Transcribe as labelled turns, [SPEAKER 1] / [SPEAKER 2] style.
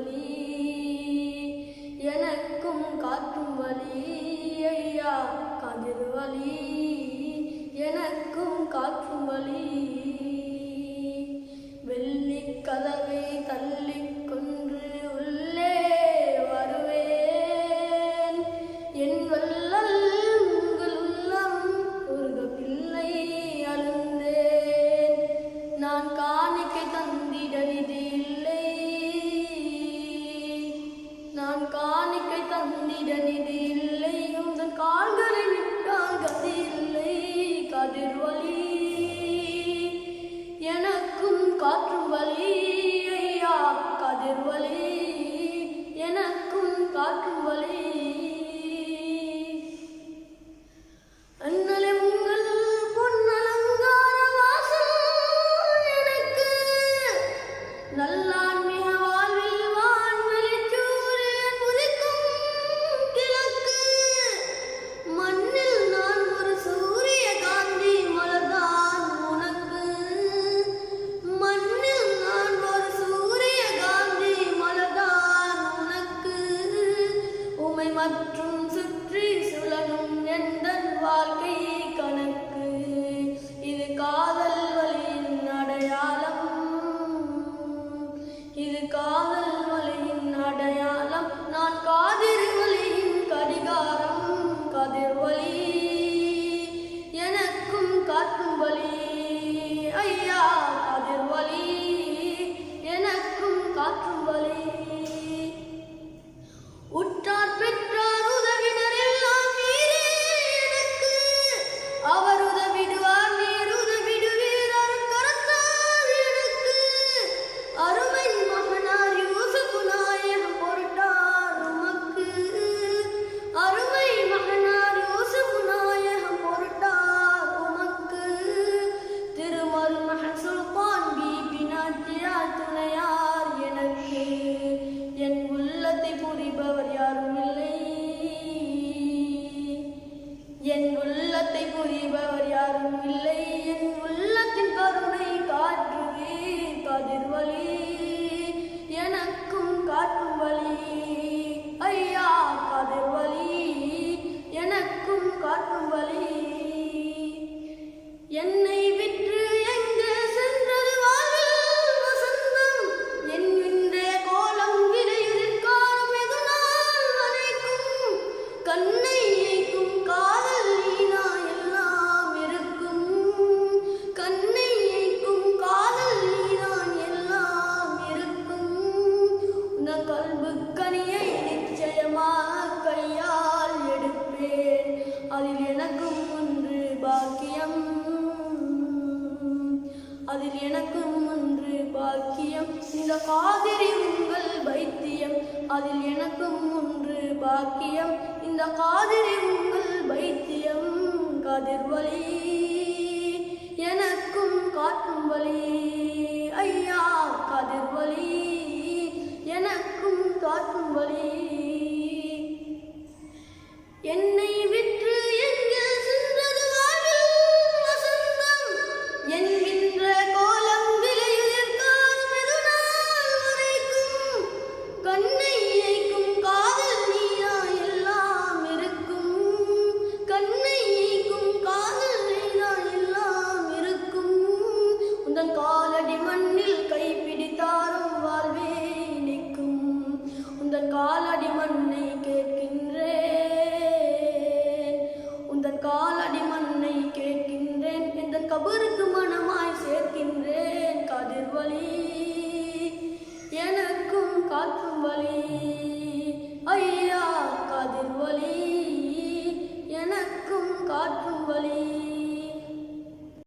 [SPEAKER 1] வழி எனக்கும் காட்டும் வழி ஐயா கதிர் வழி எனக்கும் காற்றும் வழி வெள்ளி கதவை தள்ளி கொன்று உள்ளே வருவேன். என் வல்லல் உங்கள் உள்ளம் ஒரு பிள்ளை அழுந்தேன். நான் காணிக்கை தந்தேன் கதிர்வழி எனக்கும் காற்றும் வழி ஐயா கதிர்வழி எனக்கும் காற்றும் வழி நல்லா மற்றும் சுற்றி சுழலும் எந்த வாழ்க்கை கணக்கு? இது காதல் வழியின் அடையாளம். இது கா இந்த காதிரி உங்கள் பைத்தியம் அதில் எனக்கும் ஒன்று பாக்கியம். இந்த காதிரி உங்கள் பைத்தியம் கதிர்வழி எனக்கும் காட்டும் வழி ஐயா கதிர்வழி எனக்கும் காட்டும் வழி Akbali.